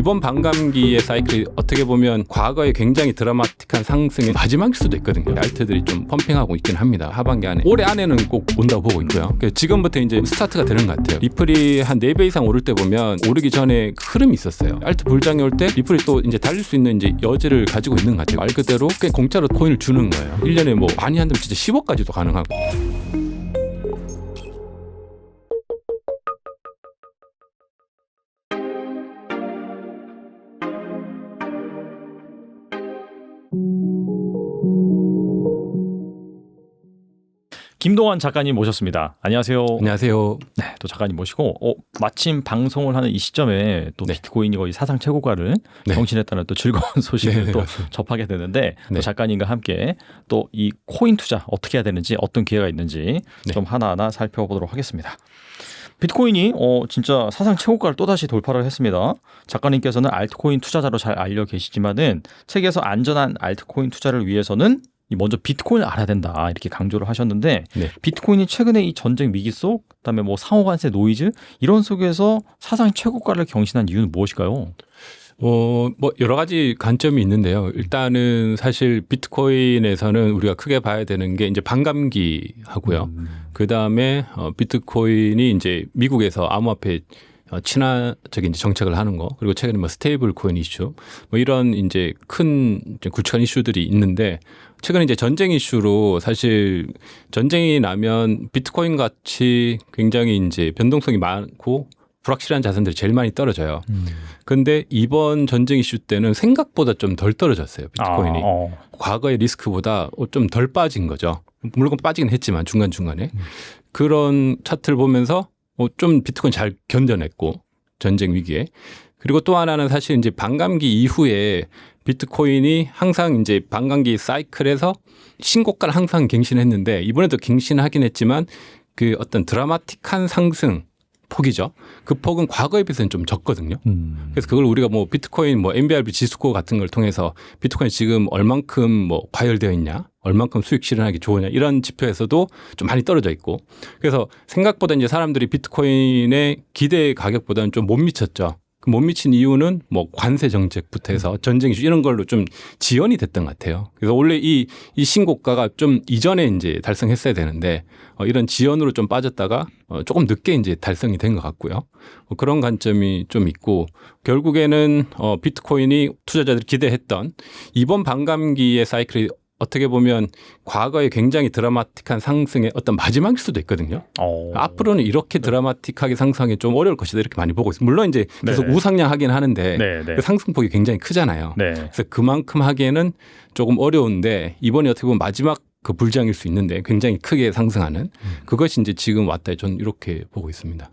이번 반감기의 사이클이 어떻게 보면 과거에 굉장히 드라마틱한 상승의 마지막일 수도 있거든요. 알트들이 좀 펌핑하고 있긴 합니다. 하반기 안에 올해 안에는 꼭 온다고 보고 있고요. 그래서 지금부터 이제 스타트가 되는 것 같아요. 리플이 한 4배 이상 오를 때 보면 오르기 전에 그 흐름이 있었어요. 알트 불장이 올 때 리플이 또 이제 달릴 수 있는 이제 여지를 가지고 있는 것 같아요. 말 그대로 그냥 공짜로 코인을 주는 거예요. 1년에 뭐 많이 한다면 진짜 10억까지도 가능하고. 김동완 작가님 모셨습니다. 안녕하세요. 안녕하세요. 네, 또 작가님 모시고 어, 마침 방송을 하는 이 시점에 또 네. 비트코인이 거의 사상 최고가를 네. 경신했다는 또 즐거운 소식을 네, 또. 접하게 되는데 네. 또 작가님과 함께 또 이 코인 투자 어떻게 해야 되는지 어떤 기회가 있는지 네. 좀 하나하나 살펴보도록 하겠습니다. 비트코인이 어 진짜 사상 최고가를 또다시 돌파를 했습니다. 작가님께서는 알트코인 투자자로 잘 알려 계시지만은 책에서 안전한 알트코인 투자를 위해서는 이 먼저 비트코인을 알아야 된다 이렇게 강조를 하셨는데 네. 비트코인이 최근에 이 전쟁 위기 속 그다음에 뭐 상호관세 노이즈 이런 속에서 사상 최고가를 경신한 이유는 무엇일까요? 어, 뭐 여러 가지 관점이 있는데요. 일단은 사실 비트코인에서는 우리가 크게 봐야 되는 게 이제 반감기 하고요. 그 다음에 어, 비트코인이 이제 미국에서 암호화폐 어, 친화적인 정책을 하는 거 그리고 최근에 뭐 스테이블 코인 이슈 뭐 이런 이제 큰 굵직한 이슈들이 있는데 최근에 이제 전쟁 이슈로 사실 전쟁이 나면 비트코인 같이 굉장히 이제 변동성이 많고 불확실한 자산들이 제일 많이 떨어져요. 근데 이번 전쟁 이슈 때는 생각보다 좀 덜 떨어졌어요. 비트코인이. 아, 어. 과거의 리스크보다 좀 덜 빠진 거죠. 물론 빠지긴 했지만 중간중간에. 그런 차트를 보면서 어, 좀 비트코인 잘 견뎌냈고 전쟁 위기에. 그리고 또 하나는 사실 이제 반감기 이후에 비트코인이 항상 이제 반감기 사이클에서 신고가를 항상 갱신했는데 이번에도 갱신하긴 했지만 그 어떤 드라마틱한 상승 폭이죠. 그 폭은 과거에 비해서는 좀 적거든요. 음. 그래서 그걸 우리가 뭐 비트코인 뭐 NBRB 지수코 같은 걸 통해서 비트코인 지금 얼만큼 뭐 과열되어 있냐, 얼만큼 수익 실현하기 좋으냐 이런 지표에서도 좀 많이 떨어져 있고 그래서 생각보다 이제 사람들이 비트코인의 기대 가격보다는 좀 못 미쳤죠. 그못 미친 이유는 뭐 관세 정책부터 해서 전쟁 이슈 이런 걸로 좀 지연이 됐던 것 같아요. 그래서 원래 이, 이 신고가가 좀 이전에 이제 달성했어야 되는데 어, 이런 지연으로 좀 빠졌다가 어, 조금 늦게 이제 달성이 된 것 같고요. 어, 그런 관점이 좀 있고 결국에는 어, 비트코인이 투자자들이 기대했던 이번 반감기의 사이클이 어떻게 보면 과거에 굉장히 드라마틱한 상승의 어떤 마지막일 수도 있거든요. 어. 앞으로는 이렇게 드라마틱하게 상승이 좀 어려울 것이다 이렇게 많이 보고 있습니다. 물론 이제 계속 네네. 우상향하긴 하는데 네, 네. 그 상승폭이 굉장히 크잖아요. 네. 그래서 그만큼 하기에는 조금 어려운데 이번이 어떻게 보면 마지막 그 불장일 수 있는데 굉장히 크게 상승하는 그것이 이제 지금 왔다 저는 이렇게 보고 있습니다.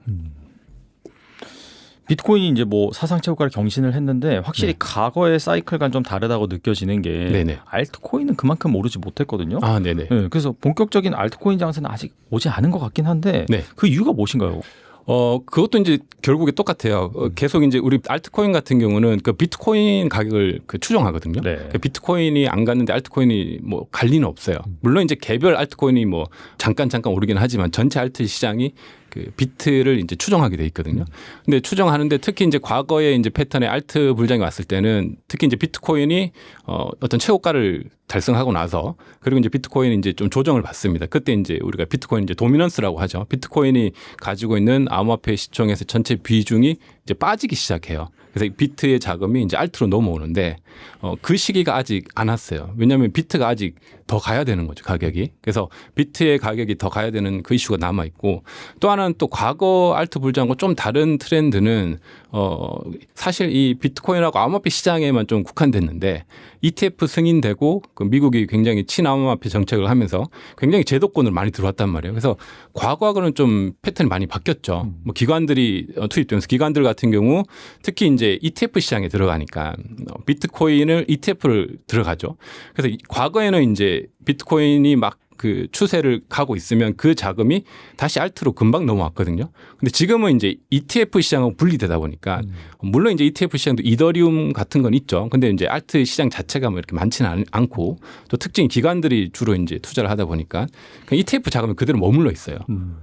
비트코인이 이제 뭐 사상 최고가를 경신을 했는데 확실히 네. 과거의 사이클과는 좀 다르다고 느껴지는 게 네네. 알트코인은 그만큼 오르지 못했거든요. 아, 네네. 네, 그래서 본격적인 알트코인 장세는 아직 오지 않은 것 같긴 한데 네. 그 이유가 무엇인가요? 어, 그것도 이제 결국에 똑같아요. 어, 계속 이제 우리 알트코인 같은 경우는 그 비트코인 가격을 그 추정하거든요. 네. 그 비트코인이 안 갔는데 알트코인이 뭐 갈 리는 없어요. 물론 이제 개별 알트코인이 뭐 잠깐 잠깐 오르긴 하지만 전체 알트 시장이 그 비트를 이제 추정하게 돼 있거든요. 근데 추정하는데 특히 이제 과거에 이제 패턴의 알트 불장이 왔을 때는 특히 이제 비트코인이 어 어떤 최고가를 달성하고 나서 그리고 이제 비트코인이 이제 좀 조정을 받습니다. 그때 이제 우리가 비트코인 이제 도미넌스라고 하죠. 비트코인이 가지고 있는 암호화폐 시총에서 전체 비중이 이제 빠지기 시작해요. 그래서 이 비트의 자금이 이제 알트로 넘어오는데 어, 그 시기가 아직 안 왔어요. 왜냐하면 비트가 아직 더 가야 되는 거죠 가격이. 그래서 비트의 가격이 더 가야 되는 그 이슈가 남아 있고 또 하나는 또 과거 알트 불장과 좀 다른 트렌드는 어 사실 이 비트코인하고 암호화폐 시장에만 좀 국한됐는데 ETF 승인되고 그 미국이 굉장히 친암호화폐 정책을 하면서 굉장히 제도권으로 많이 들어왔단 말이에요. 그래서 과거하고는 좀 패턴이 많이 바뀌었죠. 뭐 기관들이 어, 투입되면서 기관들 같은 경우 특히 이제 ETF 시장에 들어가니까 어, 비트코인을 ETF를 들어가죠. 그래서 이- 과거에는 이제 비트코인이 막 그 추세를 가고 있으면 그 자금이 다시 알트로 금방 넘어왔거든요. 근데 지금은 이제 ETF 시장하고 분리되다 보니까 물론 이제 ETF 시장도 이더리움 같은 건 있죠. 근데 이제 알트 시장 자체가 뭐 이렇게 많지는 않- 않고 또 특징 기관들이 주로 이제 투자를 하다 보니까 그냥 ETF 자금이 그대로 머물러 있어요.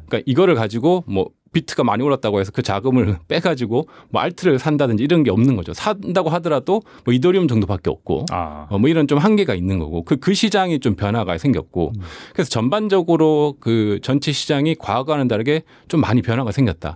그러니까 이거를 가지고 뭐 비트가 많이 올랐다고 해서 그 자금을 빼가지고 뭐 알트를 산다든지 이런 게 없는 거죠. 산다고 하더라도 뭐 이더리움 정도밖에 없고 아. 어, 뭐 이런 좀 한계가 있는 거고 그, 그 시장이 좀 변화가 생겼고 음. 그래서 전반적으로 그 전체 시장이 과거와는 다르게 좀 많이 변화가 생겼다.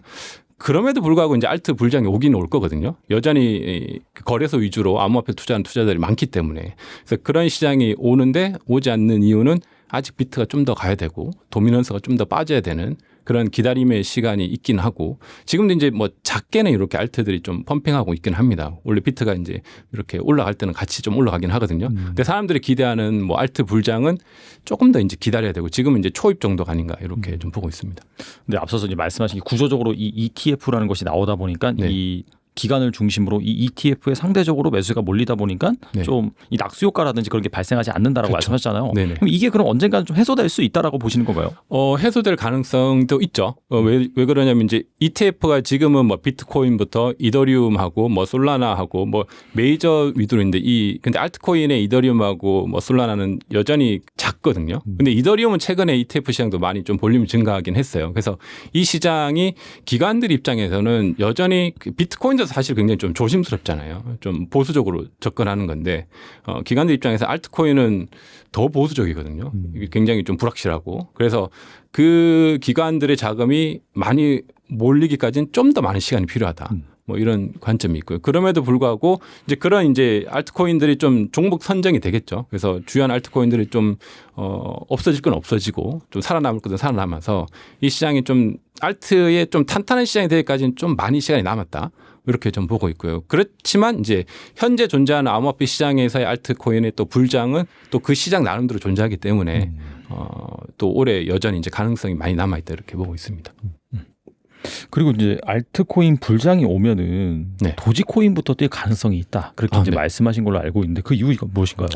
그럼에도 불구하고 이제 알트 불장이 오긴 올 거거든요. 여전히 거래소 위주로 암호화폐 투자하는 투자자들이 많기 때문에 그래서 그런 시장이 오는데 오지 않는 이유는 아직 비트가 좀 더 가야 되고 도미넌스가 좀 더 빠져야 되는 그런 기다림의 시간이 있긴 하고 지금도 이제 뭐 작게는 이렇게 알트들이 좀 펌핑하고 있긴 합니다. 원래 비트가 이제 이렇게 올라갈 때는 같이 좀 올라가긴 하거든요. 근데 사람들이 기대하는 뭐 알트 불장은 조금 더 이제 기다려야 되고 지금은 이제 초입 정도가 아닌가 이렇게 좀 보고 있습니다. 근데 앞서서 이제 말씀하신 게 구조적으로 이 ETF라는 것이 나오다 보니까 네. 이 기간을 중심으로 이 ETF에 상대적으로 매수가 몰리다 보니까 네. 좀이 낙수 효과라든지 그런 게 발생하지 않는다라고 그렇죠. 말씀하셨잖아요. 네네. 그럼 이게 그럼 언젠가는 좀 해소될 수 있다라고 보시는 건가요? 어, 해소될 가능성도 있죠. 어, 왜, 왜 그러냐면 이제 ETF가 지금은 뭐 비트코인부터 이더리움하고 뭐 솔라나하고 뭐 메이저 위주로인데 이 근데 알트코인의 이더리움하고 뭐 솔라나는 여전히 작거든요. 근데 이더리움은 최근에 ETF 시장도 많이 좀 볼륨이 증가하긴 했어요. 그래서 이 시장이 기관들 입장에서는 여전히 그 비트코인도 사실 굉장히 좀 조심스럽잖아요. 좀 보수적으로 접근하는 건데 어, 기관들 입장에서 알트코인은 더 보수적이거든요. 이게 굉장히 좀 불확실하고 그래서 그 기관들의 자금이 많이 몰리기까지는 좀 더 많은 시간이 필요하다. 뭐 이런 관점이 있고요. 그럼에도 불구하고 이제 그런 이제 알트코인들이 좀 종목 선정이 되겠죠. 그래서 주요한 알트코인들이 좀 어, 없어질 건 없어지고 좀 살아남을 것은 살아남아서 이 시장이 좀 알트의 좀 탄탄한 시장이 되기까지는 좀 많이 시간이 남았다. 이렇게 좀 보고 있고요. 그렇지만 이제 현재 존재하는 암호화폐 시장에서의 알트코인의 또 불장은 또 그 시장 나름대로 존재하기 때문에 어, 또 올해 여전히 이제 가능성이 많이 남아 있다 이렇게 보고 있습니다. 그리고 이제 알트코인 불장이 오면은 네. 도지코인부터 뛸 가능성이 있다. 그렇게 아, 이제 네. 말씀하신 걸로 알고 있는데 그 이유가 무엇인가요?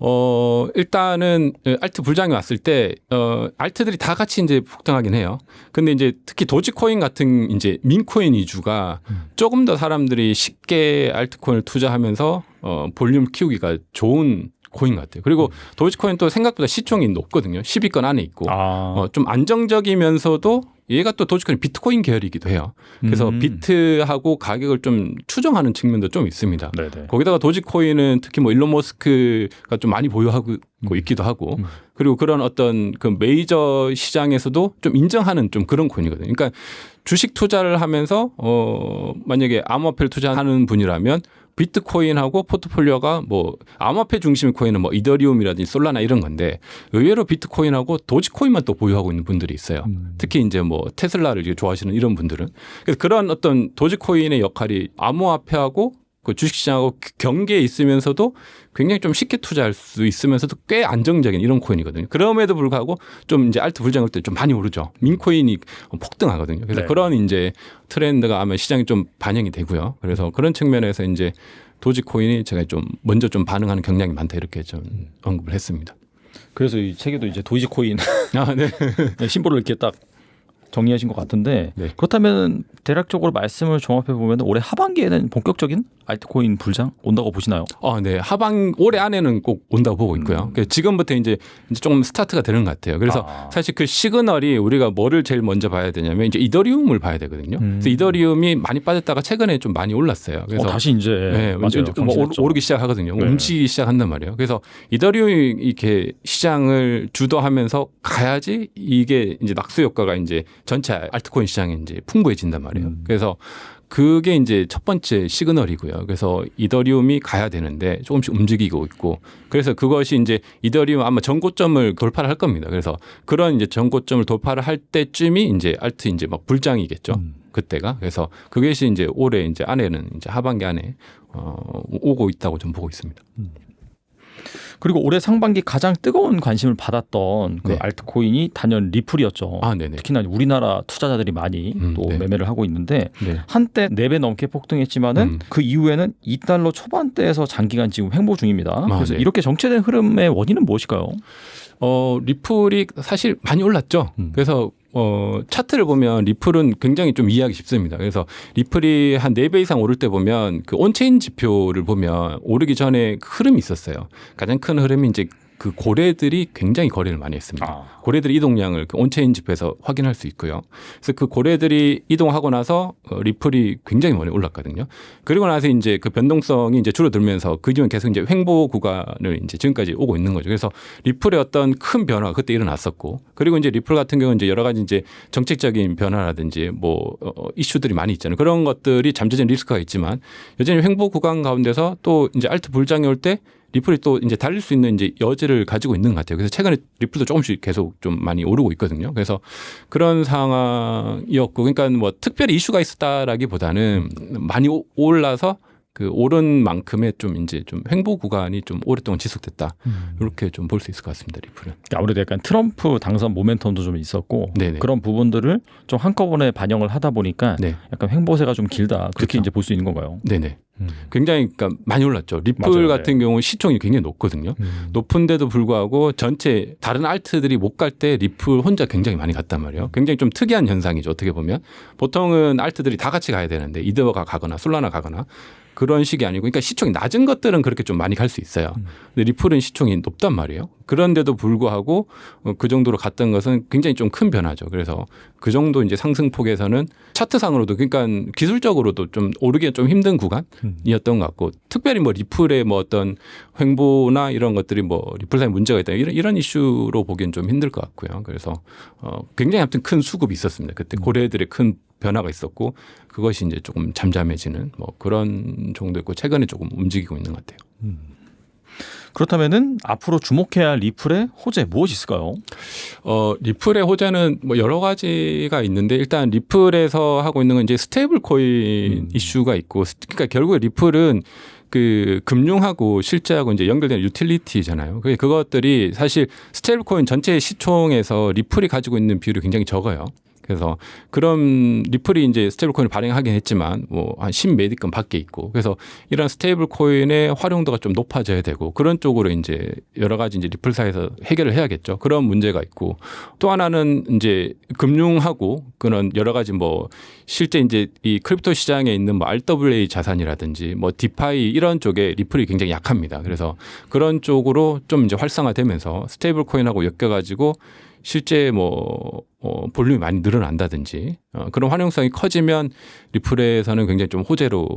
어, 일단은 알트 불장이 왔을 때, 어, 알트들이 다 같이 이제 폭등하긴 해요. 근데 이제 특히 도지코인 같은 이제 민코인 위주가 조금 더 사람들이 쉽게 알트코인을 투자하면서 어, 볼륨 키우기가 좋은 코인 같아요. 그리고 도지코인 또 생각보다 시총이 높거든요. 10위권 안에 있고. 아, 어, 좀 안정적이면서도 얘가 또 도지코인 비트코인 계열이기도 해요. 그래서 음. 비트하고 가격을 좀 추정하는 측면도 좀 있습니다. 네네. 거기다가 도지코인은 특히 뭐 일론 머스크가 좀 많이 보유하고 있기도 하고 음. 그리고 그런 어떤 그 메이저 시장에서도 좀 인정하는 좀 그런 코인이거든요. 그러니까 주식 투자를 하면서 어 만약에 암호화폐를 투자하는 분이라면 비트코인하고 포트폴리오가 뭐 암호화폐 중심의 코인은 뭐 이더리움이라든지 솔라나 이런 건데 의외로 비트코인하고 도지코인만 또 보유하고 있는 분들이 있어요. 음. 특히 이제 뭐 테슬라를 좋아하시는 이런 분들은 그래서 그런 어떤 도지코인의 역할이 암호화폐하고 그 주식시장하고 경계에 있으면서도 굉장히 좀 쉽게 투자할 수 있으면서도 꽤 안정적인 이런 코인이거든요. 그럼에도 불구하고 좀 이제 알트 불장일 때 좀 많이 오르죠. 민코인이 폭등하거든요. 그래서 네. 그런 이제 트렌드가 아마 시장에 좀 반영이 되고요. 그래서 그런 측면에서 이제 도지코인이 제가 좀 먼저 좀 반응하는 경향이 많다 이렇게 좀 언급을 했습니다. 그래서 이 책에도 이제 도지코인 아, 네. 심볼을 이렇게 딱 정리하신 것 같은데 네. 그렇다면 대략적으로 말씀을 종합해 보면 올해 하반기에는 본격적인 알트코인 불장 온다고 보시나요? 어, 네. 하반 올해 안에는 꼭 온다고 보고 있고요. 그래서 지금부터 이제 이제 조금 스타트가 되는 것 같아요. 그래서 아. 사실 그 시그널이 우리가 뭐를 제일 먼저 봐야 되냐면 이제 이더리움을 봐야 되거든요. 음. 그래서 이더리움이 많이 빠졌다가 최근에 좀 많이 올랐어요. 그래서 어, 다시 이제 네, 맞아요. 이제 뭐. 오르기 시작하거든요. 네. 움직이기 시작한단 말이에요. 그래서 이더리움이 이렇게 시장을 주도하면서 가야지 이게 이제 낙수 효과가 이제 전체 알트코인 시장에 이제 풍부해진단 말이에요. 음. 그래서 그게 이제 첫 번째 시그널이고요. 그래서 이더리움이 가야 되는데 조금씩 움직이고 있고 그래서 그것이 이제 이더리움 아마 전고점을 돌파를 할 겁니다. 그래서 그런 이제 전고점을 돌파를 할 때쯤이 이제 알트 이제 막 불장이겠죠. 음. 그때가 그래서 그것이 이제 올해 이제 안에는 이제 하반기 안에 어, 오고 있다고 좀 보고 있습니다. 그리고 올해 상반기 가장 뜨거운 관심을 받았던 그 네. 알트코인이 단연 리플이었죠. 아. 특히나 우리나라 투자자들이 많이 음, 또 네. 매매를 하고 있는데 네. 한때 4배 넘게 폭등했지만은 음. 그 이후에는 2달러 초반대에서 장기간 지금 횡보 중입니다. 그래서 네. 이렇게 정체된 흐름의 원인은 무엇일까요? 어, 리플이 사실 많이 올랐죠. 음. 그래서 어, 차트를 보면 리플은 굉장히 좀 이해하기 쉽습니다. 그래서 리플이 한 4배 이상 오를 때 보면 그 온체인 지표를 보면 오르기 전에 그 흐름이 있었어요. 가장 큰 흐름이 이제 그 고래들이 굉장히 거래를 많이 했습니다. 아. 고래들의 이동량을 그 온체인 지표에서 확인할 수 있고요. 그래서 그 고래들이 이동하고 나서 어, 리플이 굉장히 많이 올랐거든요. 그리고 나서 이제 그 변동성이 이제 줄어들면서 그 뒤에 계속 이제 횡보 구간을 이제 지금까지 오고 있는 거죠. 그래서 리플의 어떤 큰 변화가 그때 일어났었고 그리고 이제 리플 같은 경우는 이제 여러 가지 이제 정책적인 변화라든지 뭐 어, 이슈들이 많이 있잖아요. 그런 것들이 잠재적인 리스크가 있지만 여전히 횡보 구간 가운데서 또 이제 알트 불장이 올때 리플이 또 이제 달릴 수 있는 이제 여지를 가지고 있는 것 같아요. 그래서 최근에 리플도 조금씩 계속 좀 많이 오르고 있거든요. 그래서 그런 상황이었고, 그러니까 뭐 특별히 이슈가 있었다라기보다는 많이 오- 올라서 그 오른 만큼의 좀 이제 좀 횡보 구간이 좀 오랫동안 지속됐다. 이렇게 좀 볼 수 있을 것 같습니다. 리플은. 아무래도 약간 트럼프 당선 모멘텀도 좀 있었고 네네. 그런 부분들을 좀 한꺼번에 반영을 하다 보니까 네. 약간 횡보세가 좀 길다 그렇게 그렇죠. 이제 볼 수 있는 건가요? 네네. 굉장히 그러니까 많이 올랐죠. 리플 맞아요. 같은 경우 시총이 굉장히 높거든요. 높은데도 불구하고 전체 다른 알트들이 못 갈 때 리플 혼자 굉장히 많이 갔단 말이에요. 굉장히 좀 특이한 현상이죠. 어떻게 보면 보통은 알트들이 다 같이 가야 되는데 이더가 가거나 솔라나 가거나 그런 식이 아니고 그러니까 시총이 낮은 것들은 그렇게 좀 많이 갈 수 있어요. 근데 리플은 시총이 높단 말이에요. 그런데도 불구하고 어, 그 정도로 갔던 것은 굉장히 좀 큰 변화죠. 그래서 그 정도 이제 상승폭에서는 차트상으로도 그러니까 기술적으로도 좀 오르기가 좀 힘든 구간이었던 것 같고 특별히 뭐 리플의 뭐 어떤 횡보나 이런 것들이 뭐 리플 사에 문제가 있다 이런 이런 이슈로 보기엔 좀 힘들 것 같고요. 그래서 어 굉장히 아무튼 큰 수급이 있었습니다. 그때 고래들의 큰 변화가 있었고 그것이 이제 조금 잠잠해지는 뭐 그런 정도였고 최근에 조금 움직이고 있는 것 같아요. 그렇다면은 앞으로 주목해야 할 리플의 호재 무엇이 있을까요? 어, 리플의 호재는 뭐 여러 가지가 있는데 일단 리플에서 하고 있는 건 이제 스테이블 코인 이슈가 있고 스- 그러니까 결국에 리플은 그 금융하고 실제하고 이제 연결되는 유틸리티잖아요. 그게 그것들이 사실 스테이블 코인 전체 시총에서 리플이 가지고 있는 비율이 굉장히 적어요. 그래서 그런 리플이 이제 스테이블 코인을 발행하긴 했지만 뭐한 10메디건 밖에 있고 그래서 이런 스테이블 코인의 활용도가 좀 높아져야 되고 그런 쪽으로 이제 여러 가지 이제 리플사에서 해결을 해야겠죠. 그런 문제가 있고 또 하나는 이제 금융하고 그런 여러 가지 뭐 실제 이제 이 크립토 시장에 있는 뭐 RWA 자산이라든지 뭐 디파이 이런 쪽에 리플이 굉장히 약합니다. 그래서 그런 쪽으로 좀 이제 활성화되면서 스테이블 코인하고 엮여 가지고 실제 뭐 어, 볼륨이 많이 늘어난다든지 어, 그런 활용성이 커지면 리플에서는 굉장히 좀 호재로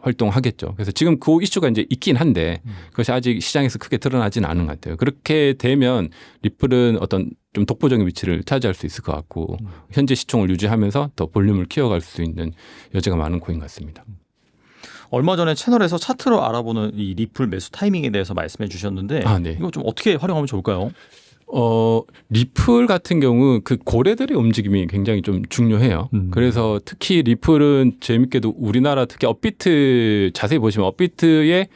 활동하겠죠. 그래서 지금 그 이슈가 이제 있긴 한데 그것이 아직 시장에서 크게 드러나지는 않은 것 같아요. 그렇게 되면 리플은 어떤 좀 독보적인 위치를 차지할 수 있을 것 같고 현재 시총을 유지하면서 더 볼륨을 키워갈 수 있는 여지가 많은 코인 같습니다. 얼마 전에 채널에서 차트로 알아보는 이 리플 매수 타이밍에 대해서 말씀해 주셨는데 아, 네. 이거 좀 어떻게 활용하면 좋을까요? 어, 리플 같은 경우 그 고래들의 움직임이 굉장히 좀 중요해요. 음. 그래서 특히 리플은 재밌게도 우리나라 특히 업비트 자세히 보시면 업비트의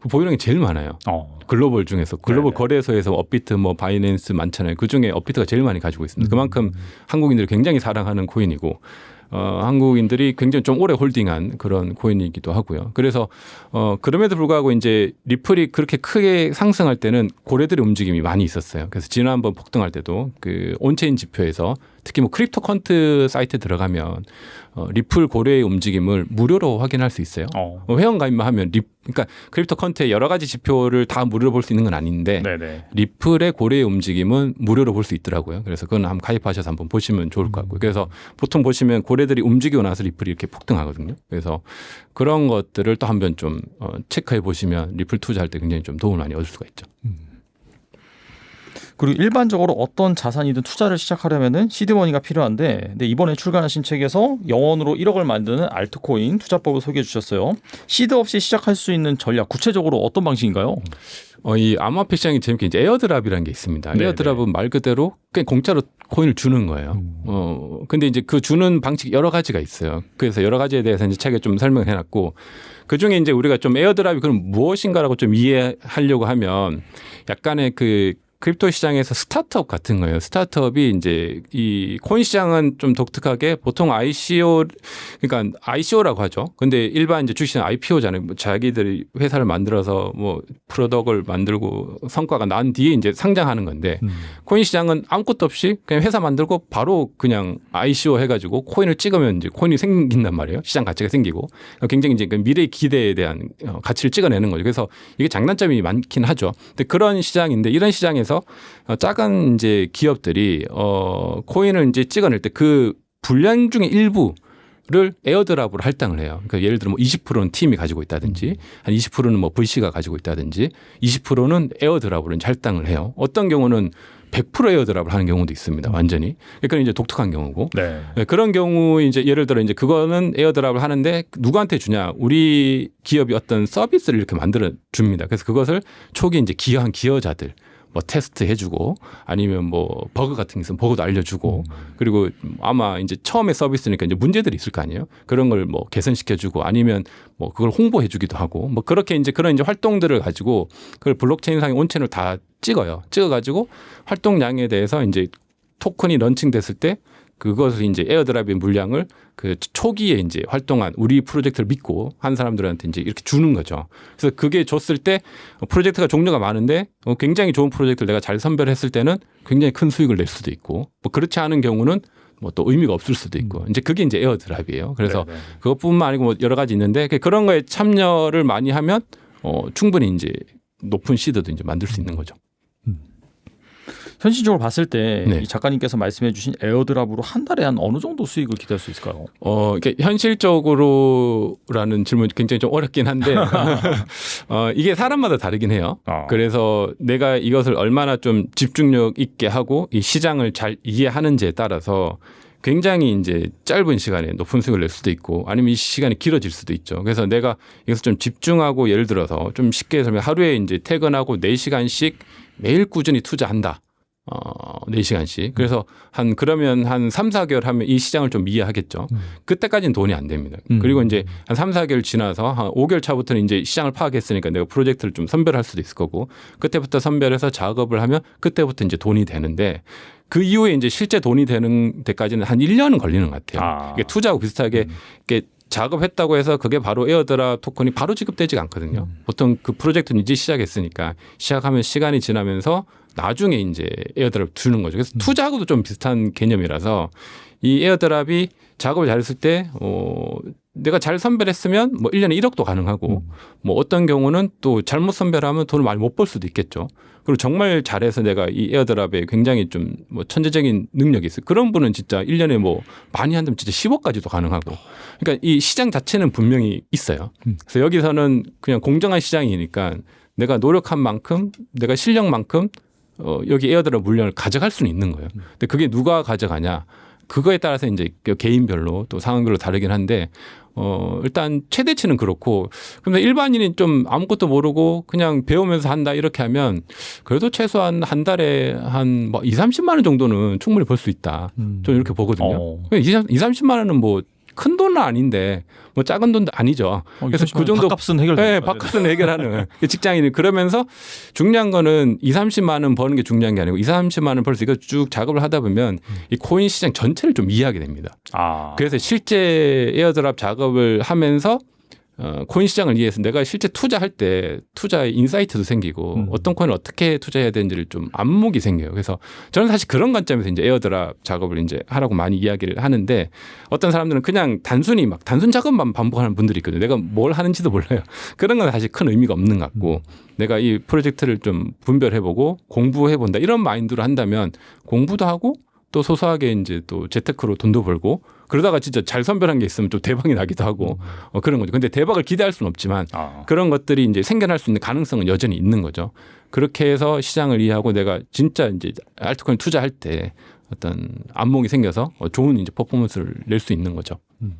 그 보유량이 제일 많아요. 어. 글로벌 중에서 글로벌 네네. 거래소에서 업비트 뭐 바이낸스 많잖아요. 그 중에 업비트가 제일 많이 가지고 있습니다. 음. 그만큼 한국인들이 굉장히 사랑하는 코인이고 어, 한국인들이 굉장히 좀 오래 홀딩한 그런 코인이기도 하고요. 그래서 어, 그럼에도 불구하고 이제 리플이 그렇게 크게 상승할 때는 고래들의 움직임이 많이 있었어요. 그래서 지난번 폭등할 때도 그 온체인 지표에서 특히 뭐 크립토 컨트 사이트 들어가면 어, 리플 고래의 움직임을 무료로 확인할 수 있어요. 어. 어, 회원 가입만 하면 리 그러니까 크립토 컨트의 여러 가지 지표를 다 무료로 볼 수 있는 건 아닌데 네네. 리플의 고래의 움직임은 무료로 볼 수 있더라고요. 그래서 그건 한번 가입하셔서 한번 보시면 좋을 것 같고요. 그래서 보통 보시면 고래 들이 움직이고 나서 리플이 이렇게 폭등하거든요. 그래서 그런 것들을 또 한번 좀 어, 체크해 보시면 리플 투자할 때 굉장히 좀 도움을 많이 얻을 수가 있죠. 그리고 일반적으로 어떤 자산이든 투자를 시작하려면은 시드머니가 필요한데 근데 이번에 출간하신 책에서 영원으로 1억을 만드는 알트코인 투자법을 소개해 주셨어요. 시드 없이 시작할 수 있는 전략 구체적으로 어떤 방식인가요? 어, 이 암호화폐 시장이 재밌게 이제 에어드랍이라는 게 있습니다. 네네. 에어드랍은 말 그대로 그냥 공짜로 코인을 주는 거예요. 어, 근데 이제 그 주는 방식이 여러 가지가 있어요. 그래서 여러 가지에 대해서 이제 책에 좀 설명을 해놨고 그 중에 이제 우리가 좀 에어드랍이 그럼 무엇인가라고 좀 이해하려고 하면 약간의 그 크립토 시장에서 스타트업 같은 거예요. 스타트업이 이제 이 코인 시장은 좀 독특하게 보통 ICO 그러니까 ICO라고 하죠. 근데 일반 이제 주식시장 IPO잖아요. 뭐 자기들이 회사를 만들어서 뭐 프로덕을 만들고 성과가 난 뒤에 이제 상장하는 건데 음. 코인 시장은 아무것도 없이 그냥 회사 만들고 바로 그냥 ICO 해가지고 코인을 찍으면 이제 코인이 생긴단 말이에요. 시장 가치가 생기고 굉장히 이제 그 미래의 기대에 대한 어, 가치를 찍어내는 거죠. 그래서 이게 장단점이 많긴 하죠. 근데 그런 시장인데 이런 시장에서 어, 작은 이제 기업들이 어 코인을 이제 찍어낼 때 그 분량 중에 일부 를 에어드랍으로 할당을 해요. 그러니까 예를 들어 뭐 20%는 팀이 가지고 있다든지 한 20%는 뭐 VC가 가지고 있다든지 20%는 에어드랍으로 이제 할당을 해요. 어떤 경우는 100% 에어드랍을 하는 경우도 있습니다. 완전히. 그러니까 이제 독특한 경우고. 네. 네, 그런 경우 이제 예를 들어 이제 그거는 에어드랍을 하는데 누구한테 주냐? 우리 기업이 어떤 서비스를 이렇게 만들어 줍니다. 그래서 그것을 초기 이제 기여한 기여자들 뭐 테스트 해주고 아니면 뭐 버그 같은 게 있으면 버그도 알려주고 그리고 아마 이제 처음에 서비스니까 이제 문제들이 있을 거 아니에요. 그런 걸 뭐 개선시켜주고 아니면 뭐 그걸 홍보해주기도 하고 뭐 그렇게 이제 그런 이제 활동들을 가지고 그걸 블록체인상의 온체인을 다 찍어요. 찍어가지고 활동량에 대해서 이제 토큰이 런칭됐을 때 그것을 이제 에어드랍의 물량을 그 초기에 이제 활동한 우리 프로젝트를 믿고 한 사람들한테 이제 이렇게 주는 거죠. 그래서 그게 줬을 때 프로젝트가 종류가 많은데 어, 굉장히 좋은 프로젝트를 내가 잘 선별했을 때는 굉장히 큰 수익을 낼 수도 있고 뭐 그렇지 않은 경우는 뭐 또 의미가 없을 수도 있고 이제 그게 이제 에어드랍이에요. 그래서 네, 네. 그것뿐만 아니고 뭐 여러 가지 있는데 그- 그런 거에 참여를 많이 하면 어 충분히 이제 높은 시드도 이제 만들 수 있는 거죠. 현실적으로 봤을 때 네. 이 작가님께서 말씀해주신 에어드랍으로 한 달에 한 어느 정도 수익을 기대할 수 있을까요? 어, 이게 현실적으로라는 질문이 굉장히 좀 어렵긴 한데, 어, 이게 사람마다 다르긴 해요. 아. 그래서 내가 이것을 얼마나 좀 집중력 있게 하고 이 시장을 잘 이해하는지에 따라서 굉장히 이제 짧은 시간에 높은 수익을 낼 수도 있고 아니면 이 시간이 길어질 수도 있죠. 그래서 내가 이것을 좀 집중하고 예를 들어서 좀 쉽게 설명 하루에 이제 퇴근하고 4시간씩 매일 꾸준히 투자한다. 어, 4시간씩. 그래서 한 그러면 한 3, 4개월 하면 이 시장을 좀 이해하겠죠. 그때까지는 돈이 안 됩니다. 음. 그리고 이제 한 3, 4개월 지나서 한 5개월 차부터는 이제 시장을 파악했으니까 내가 프로젝트를 좀 선별할 수도 있을 거고 그때부터 선별해서 작업을 하면 그때부터 이제 돈이 되는데 그 이후에 이제 실제 돈이 되는 데까지는 한 1년은 걸리는 것 같아요. 아. 이게 투자하고 비슷하게 이게 작업했다고 해서 그게 바로 에어드랍 토큰이 바로 지급되지가 않거든요. 보통 그 프로젝트는 이제 시작했으니까 시작하면 시간이 지나면서 나중에 이제 에어드랍 주는 거죠. 그래서 투자하고도 좀 비슷한 개념이라서 이 에어드랍이 작업을 잘했을 때, 어, 내가 잘 선별했으면 뭐 1년에 1억도 가능하고 뭐 어떤 경우는 또 잘못 선별하면 돈을 많이 못 벌 수도 있겠죠. 그리고 정말 잘해서 내가 이 에어드랍에 굉장히 좀 뭐 천재적인 능력이 있어요. 그런 분은 진짜 1년에 뭐 많이 한다면 진짜 10억까지도 가능하고. 그러니까 이 시장 자체는 분명히 있어요. 그래서 여기서는 그냥 공정한 시장이니까 내가 노력한 만큼 내가 실력만큼 어, 여기 에어드랍 물량을 가져갈 수는 있는 거예요. 근데 그게 누가 가져가냐? 그거에 따라서 이제 그 개인별로 또 상황별로 다르긴 한데 어 일단 최대치는 그렇고 근데 일반인이 좀 아무것도 모르고 그냥 배우면서 한다 이렇게 하면 그래도 최소한 한 달에 한뭐 2, 30만 원 정도는 충분히 벌 수 있다. 저는 이렇게 보거든요. 어. 2, 30만 원은 뭐 큰 돈은 아닌데 뭐 작은 돈도 아니죠. 그래서 그 정도 밥값은 해결. 네, 밥값은 해결하는 직장인이 그러면서 중요한 거는 2, 30만 원 버는 게 중요한 게 아니고 2, 30만 원벌수 이거 쭉 작업을 하다 보면 이 코인 시장 전체를 좀 이해하게 됩니다. 아. 그래서 실제 에어드랍 작업을 하면서 어, 코인 시장을 이해해서 내가 실제 투자할 때 투자의 인사이트도 생기고 음. 어떤 코인을 어떻게 투자해야 되는지를 좀 안목이 생겨요. 그래서 저는 사실 그런 관점에서 이제 에어드랍 작업을 이제 하라고 많이 이야기를 하는데 어떤 사람들은 그냥 단순히 막 단순 작업만 반복하는 분들이 있거든요. 내가 뭘 하는지도 몰라요. 그런 건 사실 큰 의미가 없는 것 같고 내가 이 프로젝트를 좀 분별해보고 공부해본다 이런 마인드로 한다면 공부도 하고 또 소소하게 이제 또 재테크로 돈도 벌고 그러다가 진짜 잘 선별한 게 있으면 좀 대박이 나기도 하고 어, 그런 거죠. 근데 대박을 기대할 수는 없지만 아. 그런 것들이 이제 생겨날 수 있는 가능성은 여전히 있는 거죠. 그렇게 해서 시장을 이해하고 내가 진짜 이제 알트코인 투자할 때 어떤 안목이 생겨서 어, 좋은 이제 퍼포먼스를 낼 수 있는 거죠. 음.